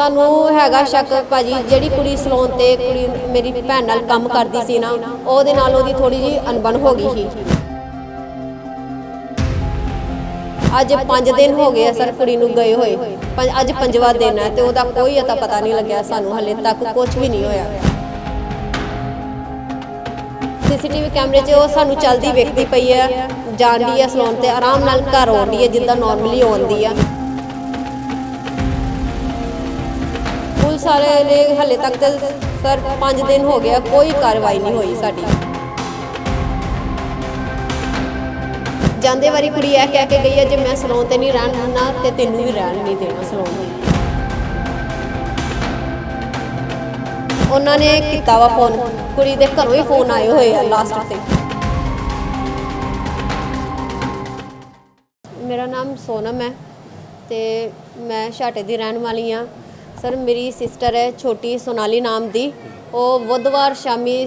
ਸਾਨੂੰ ਹੈਗਾ ਸ਼ੱਕ ਭਾਜੀ, ਜਿਹੜੀ ਕੁੜੀ ਸਲੋਨ ਤੇ ਕੁੜੀ ਮੇਰੀ ਭੈਣ ਨਾਲ ਕੰਮ ਕਰਦੀ ਸੀ ਨਾ, ਉਹਦੇ ਨਾਲ ਉਹਦੀ ਥੋੜੀ ਜੀ ਅਣਬਣ ਹੋ ਗਈ ਸੀ। ਅੱਜ 5 ਦਿਨ ਹੋ ਗਏ ਆ ਸਰ ਕੁੜੀ ਨੂੰ ਗਏ ਹੋਏ। ਅੱਜ ਪੰਜਵਾਂ ਦਿਨ ਹੈ ਤੇ ਉਹਦਾ ਕੋਈ ਅਤਾ ਪਤਾ ਨਹੀਂ ਲੱਗਿਆ ਸਾਨੂੰ ਹਲੇ ਤੱਕ ਕੁਝ ਵੀ ਨਹੀਂ ਹੋਇਆ। ਸੀਸੀਟੀਵੀ ਕੈਮਰੇ 'ਚ ਉਹ ਸਾਨੂੰ ਚਲਦੀ ਵੇਖਦੀ ਪਈ ਹੈ ਜਾਂਦੀ ਹੈ ਸਲੋਨ ਤੇ, ਆਰਾਮ ਨਾਲ ਘਰ ਆਉਂਦੀ ਹੈ, ਜਿੱਦਾਂ ਨਾਰਮਲੀ ਆਉਂਦੀ ਆ। ਸਾਰੇ ਨੇ ਹਲੇ ਤੱਕ ਤੇ ਸਰ 5 ਦਿਨ ਹੋ ਗਿਆ ਕੋਈ ਕਾਰਵਾਈ ਨਹੀਂ ਹੋਈ ਸਾਡੀ। ਜਾਂਦੇ ਵਾਰੀ ਕੁੜੀ ਇਹ ਕਹਿ ਕੇ ਗਈ ਹੈ ਜੇ ਮੈਂ ਸਲੋਨ ਤੇ ਨਹੀਂ ਰਹਿਣਾ ਤੇ ਤੈਨੂੰ ਵੀ ਰਹਿਣ ਨਹੀਂ ਦੇਣਾ ਸਲੋਨ। ਤੇ ਉਹਨਾਂ ਨੇ ਕੀਤਾ ਵਾ ਫੋਨ। ਕੁੜੀ ਦੇ ਘਰੋਂ ਹੀ ਫੋਨ ਆਏ ਹੋਏ ਆ ਲਾਸਟ ਤੇ। ਮੇਰਾ ਨਾਮ ਸੋਨਮ ਹੈ ਤੇ ਮੈਂ ਛਾਟੇ ਦੀ ਰਹਿਣ ਵਾਲੀ ਆ। ਸਰ, ਮੇਰੀ ਸਿਸਟਰ ਹੈ, ਛੋਟੀ ਸੋਨਾਲੀ ਨਾਮ ਦੀ। ਉਹ ਬੁੱਧਵਾਰ ਸ਼ਾਮੀ,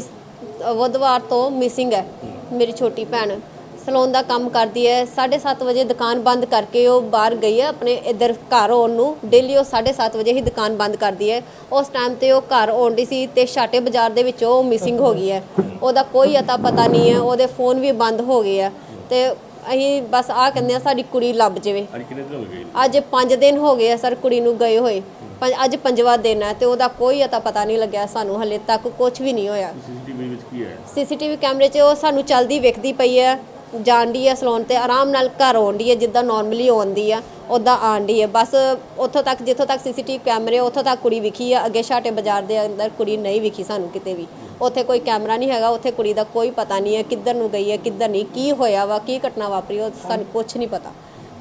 ਬੁੱਧਵਾਰ ਤੋਂ ਮਿਸਿੰਗ ਹੈ, ਮੇਰੀ ਛੋਟੀ ਭੈਣ। ਸਲੂਨ ਦਾ ਕੰਮ ਕਰਦੀ ਹੈ। 7:30 ਵਜੇ ਦੁਕਾਨ ਬੰਦ ਕਰਕੇ ਉਹ ਬਾਹਰ ਗਈ ਹੈ, ਆਪਣੇ ਇੱਧਰ ਘਰ ਆਉਣ ਨੂੰ। ਡੇਲੀ ਉਹ 7:30 ਵਜੇ ਹੀ ਦੁਕਾਨ ਬੰਦ ਕਰਦੀ ਹੈ। ਉਸ ਟਾਈਮ ਤੇ ਉਹ ਘਰ ਆਉਂਦੀ ਸੀ ਤੇ ਛਾਟੇ ਬਾਜ਼ਾਰ ਦੇ ਵਿੱਚੋਂ ਉਹ ਮਿਸਿੰਗ ਹੋ ਗਈ ਹੈ। ਉਹਦਾ ਕੋਈ ਅਤਾ ਪਤਾ ਨਹੀਂ ਹੈ, ਉਹਦੇ ਫੋਨ ਵੀ ਬੰਦ ਹੋ ਗਏ ਆ ਤੇ ਅਸੀਂ ਬਸ ਆ ਕਹਿੰਦੇ ਆ ਸਾਡੀ ਕੁੜੀ ਲੱਭ ਜਾਵੇ। ਅੱਜ ਕਿੰਨੇ ਦਿਨ ਹੋ ਗਏ? ਅੱਜ 5 ਦਿਨ ਹੋ ਗਏ ਆ ਸਰ ਕੁੜੀ ਨੂੰ ਗਏ ਹੋਏ। ਪੰਜ- ਅੱਜ ਪੰਜਵਾਂ ਦਿਨ ਹੈ ਤੇ ਉਹਦਾ ਕੋਈ ਅਤਾ ਪਤਾ ਨਹੀਂ ਲੱਗਿਆ ਸਾਨੂੰ ਹਲੇ ਤੱਕ ਕੁਝ ਵੀ ਨਹੀਂ ਹੋਇਆ। ਸੀਸੀਟੀਵੀ ਵਿੱਚ ਕੀ ਹੈ ਸੀਸੀਟੀਵੀ ਕੈਮਰੇ 'ਚ ਉਹ ਸਾਨੂੰ ਚੱਲਦੀ ਵੇਖਦੀ ਪਈ ਹੈ ਜਾਂਦੀ ਹੈ ਸਲੋਨ ਤੇ ਆਰਾਮ ਨਾਲ ਘਰ ਆਉਂਦੀ ਹੈ ਜਿੱਦਾਂ ਨਾਰਮਲੀ ਆਉਂਦੀ ਆ। ਉਦਾਂ ਆਂਦੀ ਹੈ ਬਸ ਉੱਥੋਂ ਤੱਕ ਜਿੱਥੋਂ ਤੱਕ ਸੀਸੀਟੀਵੀ ਕੈਮਰੇ ਉੱਥੋਂ ਤੱਕ ਕੁੜੀ ਵਿਖੀ ਆ। ਅੱਗੇ ਛਾਟੇ ਬਾਜ਼ਾਰ ਦੇ ਅੰਦਰ ਕੁੜੀ ਨਹੀਂ ਵਿਖੀ ਸਾਨੂੰ ਕਿਤੇ ਵੀ। ਉੱਥੇ ਕੋਈ ਕੈਮਰਾ ਨਹੀਂ ਹੈਗਾ ਉੱਥੇ ਕੁੜੀ ਦਾ ਕੋਈ ਪਤਾ ਨਹੀਂ ਹੈ ਕਿੱਧਰ ਨੂੰ ਗਈ ਹੈ ਕਿੱਧਰ ਨਹੀਂ ਕੀ ਹੋਇਆ ਵਾ ਕੀ ਘਟਨਾ ਵਾਪਰੀ ਉਹ ਸਾਨੂੰ ਕੁਝ ਨਹੀਂ ਪਤਾ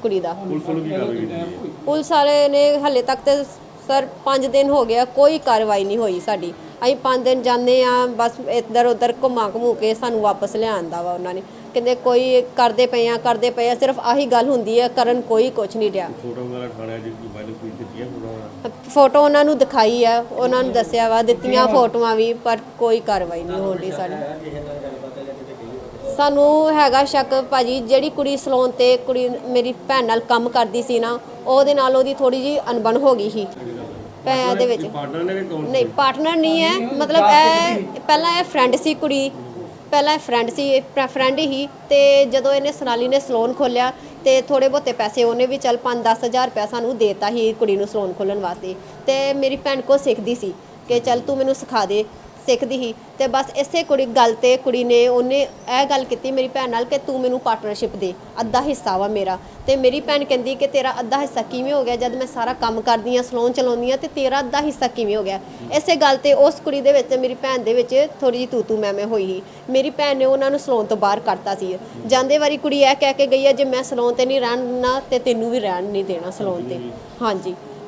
ਕੁੜੀ ਦਾ। ਪੁਲਿਸ ਵੱਲੋਂ ਕੀ ਕਾਰਵਾਈ ਕੀਤੀ ਹੈ ਪੁਲਿਸ ਵਾਲੇ ਨੇ ਹਲੇ ਤੱਕ ਤੇ ਸਰ 5 ਦਿਨ ਹੋ ਗਿਆ ਕੋਈ ਕਾਰਵਾਈ ਨਹੀਂ ਹੋਈ ਸਾਡੀ। ਅਸੀਂ 5 ਦਿਨ ਜਾਂਦੇ ਆ ਬਸ ਇੱਧਰ ਉੱਧਰ ਘੁੰਮਾ ਘਮੂ ਕੇ ਸਾਨੂੰ ਵਾਪਸ ਲਿਆਂਦਾ ਵਾ ਉਹਨਾਂ ਨੇ। ਕਹਿੰਦੇ ਕੋਈ ਕਰਦੇ ਪਏ ਆ ਕਰਦੇ ਪਏ ਆ ਸਿਰਫ ਆਹੀ ਗੱਲ ਹੁੰਦੀ ਹੈ ਕਰਨ ਕੋਈ ਕੁਝ ਨਹੀਂ ਰਿਹਾ ਫੋਟੋ ਵਗੈਰਾ ਖਾਣਾ ਜੀ ਕੋਈ ਵਾਇਰਲ ਕੋਈ ਦਿੱਤੀ ਹੈ ਫੋਟੋ ਫੋਟੋ ਉਹਨਾਂ ਨੂੰ ਦਿਖਾਈ ਆ ਉਹਨਾਂ ਨੂੰ ਦੱਸਿਆ ਵਾ ਦਿੱਤੀਆਂ ਫੋਟੋਆਂ ਵੀ ਪਰ ਕੋਈ ਕਾਰਵਾਈ ਨਹੀਂ ਹੋਣੀ ਸਾਡੀ। ਸਾਨੂੰ ਹੈਗਾ ਸ਼ੱਕ ਭਾਜੀ ਜਿਹੜੀ ਕੁੜੀ ਸਲੋਨ ਤੇ ਕੁੜੀ ਮੇਰੀ ਭੈਣ ਨਾਲ ਕੰਮ ਕਰਦੀ ਸੀ ਨਾ ਉਹਦੇ ਨਾਲ ਉਹਦੀ ਥੋੜੀ ਜੀ ਅਣਬਣ ਹੋ ਗਈ ਸੀ। ਪੈਸਿਆਂ ਦੇ ਵਿੱਚ। ਪਾਰਟਨਰ ਨੇ ਕਿ ਕੌਣ ਨਹੀਂ ਪਾਰਟਨਰ ਨਹੀਂ ਹੈ। ਮਤਲਬ ਇਹ ਪਹਿਲਾਂ ਇਹ ਫਰੈਂਡ ਸੀ ਕੁੜੀ। ਪਹਿਲਾਂ ਇਹ ਫਰੈਂਡ ਸੀ ਫਰੈਂਡ ਹੀ। ਤੇ ਜਦੋਂ ਇਹਨੇ ਸੋਨਾਲੀ ਨੇ ਸਲੋਨ ਖੋਲਿਆ ਤੇ ਥੋੜੇ ਬਹੁਤੇ ਪੈਸੇ ਉਹਨੇ ਵੀ ਚੱਲ 5-10000 ਰੁਪਇਆ ਸਾਨੂੰ ਦੇਤਾ ਸੀ ਕੁੜੀ ਨੂੰ ਸਲੋਨ ਖੋਲਣ ਵਾਸਤੇ। ਤੇ ਮੇਰੀ ਭੈਣ ਕੋ ਸਿੱਖਦੀ ਸੀ ਕਿ ਚੱਲ ਤੂੰ ਮੈਨੂੰ ਸਿਖਾ ਦੇ। ਸਿੱਖਦੀ ਸੀ ਤੇ ਬਸ ਇਸੇ ਕੁੜੀ ਗੱਲ ਤੇ ਕੁੜੀ ਨੇ ਉਹਨੇ ਇਹ ਗੱਲ ਕੀਤੀ ਮੇਰੀ ਭੈਣ ਨਾਲ ਕਿ ਤੂੰ ਮੈਨੂੰ ਪਾਰਟਨਰਸ਼ਿਪ ਦੇ ਅੱਧਾ ਹਿੱਸਾ ਵਾ ਮੇਰਾ। ਤੇ ਮੇਰੀ ਭੈਣ ਕਹਿੰਦੀ ਕਿ ਤੇਰਾ ਅੱਧਾ ਹਿੱਸਾ ਕਿਵੇਂ ਹੋ ਗਿਆ ਜਦ ਮੈਂ ਸਾਰਾ ਕੰਮ ਕਰਦੀ ਆ ਸਲੋਨ ਚਲਾਉਂਦੀ ਆ ਤੇ ਤੇਰਾ ਅੱਧਾ ਹਿੱਸਾ ਕਿਵੇਂ ਹੋ ਗਿਆ? ਇਸੇ ਗੱਲ ਤੇ ਉਸ ਕੁੜੀ ਦੇ ਵਿੱਚ ਮੇਰੀ ਭੈਣ ਦੇ ਵਿੱਚ ਥੋੜੀ ਜਿਹੀ ਤੂੰ ਤੂੰ ਮੈਂ ਮੈਂ ਹੋਈ ਸੀ। ਮੇਰੀ ਭੈਣ ਨੇ ਉਹਨਾਂ ਨੂੰ ਸਲੋਨ ਤੋਂ ਬਾਹਰ ਕੱਢਤਾ ਸੀ। ਜਾਂਦੇ ਵਾਰੀ ਕੁੜੀ ਇਹ ਕਹਿ ਕੇ ਗਈ ਹੈ ਜੇ ਮੈਂ ਸਲੋਨ ਤੇ ਨਹੀਂ ਰਹਿਣਾ ਤੇ ਤੈਨੂੰ ਵੀ ਰਹਿਣ ਨਹੀਂ ਦੇਣਾ ਸਲੋਨ ਤੇ। ਹਾਂਜੀ।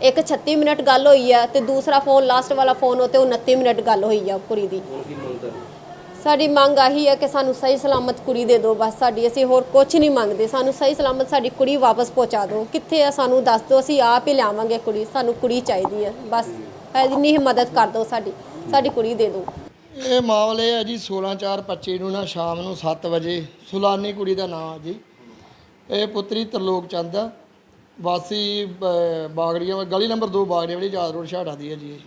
ਇੱਕ 36 ਮਿੰਟ ਗੱਲ ਹੋਈ ਆ ਤੇ ਦੂਸਰਾ ਫੋਨ ਲਾਸਟ ਵਾਲਾ ਫੋਨ ਉਹ ਤੇ 29 ਮਿੰਟ ਗੱਲ ਹੋਈ ਆ ਕੁੜੀ ਦੀ। ਸਾਡੀ ਮੰਗ ਆਹੀ ਹੈ ਕਿ ਸਾਨੂੰ ਸਹੀ ਸਲਾਮਤ ਕੁੜੀ ਦੇ ਦਿਓ ਬਸ ਸਾਡੀ ਅਸੀਂ ਹੋਰ ਕੁਝ ਨਹੀਂ ਮੰਗਦੇ। ਸਾਨੂੰ ਸਹੀ ਸਲਾਮਤ ਸਾਡੀ ਕੁੜੀ ਵਾਪਸ ਪਹੁੰਚਾ ਦਿਓ। ਕਿੱਥੇ ਆ ਸਾਨੂੰ ਦੱਸ ਦਿਓ ਅਸੀਂ ਆਪ ਹੀ ਲਿਆਵਾਂਗੇ ਕੁੜੀ ਸਾਨੂੰ ਕੁੜੀ ਚਾਹੀਦੀ ਹੈ ਬਸ ਇੰਨੀ ਹੀ ਮਦਦ ਕਰ ਦਿਓ ਸਾਡੀ ਸਾਡੀ ਕੁੜੀ ਦੇ ਦਿਓ। ਇਹ ਮਾਮਲੇ ਹੈ ਜੀ 16/4/25 ਨੂੰ ਨਾ ਸ਼ਾਮ ਨੂੰ 7 ਵਜੇ ਸੁਲਾਨੀ ਕੁੜੀ ਦਾ ਨਾਮ ਹੈ ਜੀ। ਇਹ ਪੁੱਤਰੀ ਤਰਲੋਕ ਚੰਦ ਆ। ਵਾਸੀ ਬ- ਬਾਗੜੀਆਂ ਗਲੀ ਨੰਬਰ 2 ਬਾਗੜੀਆਂ ਵਾਲੀ ਯਾਦ ਰੋਡ ਛਾੜਾ ਦੀ ਹੈ ਜੀ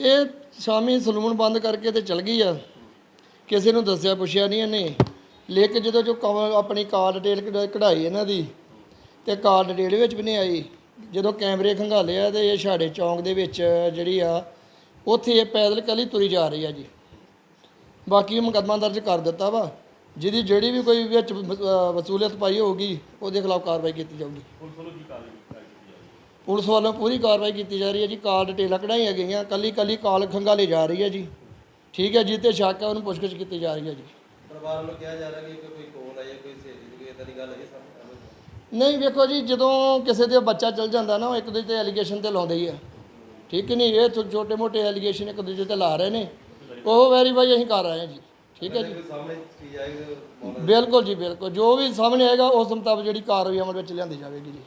ਇਹ। ਇਹ ਸ਼ਾਮੀ ਸਲੂਨ ਬੰਦ ਕਰਕੇ ਤੇ ਚਲ ਗਈ ਆ। ਕਿਸੇ ਨੂੰ ਦੱਸਿਆ, ਪੁੱਛਿਆ ਨਹੀਂ ਇਹਨੇ। ਲੇਕਿਨ ਜਦੋਂ ਜੋ ਕਮ ਆਪਣੀ ਕਾਰ ਡਿਟੇਲ ਕਢ- ਕਢਾਈ ਇਹਨਾਂ ਦੀ, ਤੇ ਕਾਰ ਡਿਟੇਲ ਵਿੱਚ ਵੀ ਨਹੀਂ ਆਈ। ਜਦੋਂ ਕੈਮਰੇ ਖੰਗਾਲੇ ਆ ਤੇ ਇਹ ਛਾੜੇ ਚੌਂਕ ਦੇ ਵਿੱਚ ਜਿਹੜੀ ਆ, ਉੱਥੇ ਇਹ ਪੈਦਲ ਕੱਲੀ ਤੁਰੀ ਜਾ ਰਹੀ ਆ ਜੀ। ਬਾਕੀ ਮੁਕੱਦਮਾ ਦਰਜ ਕਰ ਦਿੱਤਾ ਵਾ। ਜਿਹਦੀ ਜਿਹੜੀ ਵੀ ਕੋਈ ਵਿੱਚ ਵਸੂਲੀਅਤ ਪਾਈ ਹੋਊਗੀ ਉਹਦੇ ਖਿਲਾਫ ਕਾਰਵਾਈ ਕੀਤੀ ਜਾਊਗੀ। ਪੁਲਿਸ ਵੱਲੋਂ ਪੂਰੀ ਕਾਰਵਾਈ ਕੀਤੀ ਜਾ ਰਹੀ ਹੈ ਜੀ। ਕਾਲ ਡਿਟੇਲਾਂ ਕਢਾਈਆਂ ਗਈਆਂ। ਕੱਲੀ ਕੱਲੀ ਕਾਲ ਖੰਗਾਲੇ ਜਾ ਰਹੀ ਹੈ ਜੀ। ਠੀਕ ਹੈ ਜਿੱਤੇ ਸ਼ੱਕ ਹੈ ਉਹਨੂੰ ਪੁੱਛਗਿੱਛ ਕੀਤੀ ਜਾ ਰਹੀ ਹੈ ਜੀ। ਪਰਿਵਾਰ ਵੱਲੋਂ ਕਿਹਾ ਜਾ ਰਿਹਾ ਕਿ ਕੋਈ ਕੋਲ ਆਈ ਹੈ ਕੋਈ ਸਹੇਲੀ ਦੀ ਕੋਈ ਇਦਾਂ ਦੀ ਗੱਲ ਹੈ ਸਾਹਮਣੇ? ਨਹੀਂ ਵੇਖੋ ਜੀ ਜਦੋਂ ਕਿਸੇ ਦੇ ਬੱਚਾ ਚਲ ਜਾਂਦਾ ਨਾ ਉਹ ਇੱਕ ਦੂਜੇ ਤੇ ਐਲੀਗੇਸ਼ਨ ਤੇ ਲਾਉਂਦੇ ਹੀ ਆ। ਠੀਕ ਨਹੀਂ? ਇਹ ਛੋਟੇ ਮੋਟੇ ਐਲੀਗੇਸ਼ਨ ਇੱਕ ਦੂਜੇ ਤੇ ਲਾ ਰਹੇ ਨੇ। ਉਹ ਵੈਰੀਫਾਈ ਅਸੀਂ ਕਰ ਰਹੇ ਹਾਂ ਜੀ। ਠੀਕ ਹੈ ਜੀ। ਕੋਈ ਸਾਹਮਣੇ ਚੀਜ਼ ਆਏਗੀ ਤਾਂ ਬਿਲਕੁਲ ਜੀ ਬਿਲਕੁਲ। ਜੋ ਵੀ ਸਾਹਮਣੇ ਆਏਗਾ ਉਸ ਮੁਤਾਬਕ ਜਿਹੜੀ ਕਾਰਵਾਈ ਅਮਲ ਵਿੱਚ ਲਿਆਂਦੀ ਜਾਵੇਗੀ ਜੀ।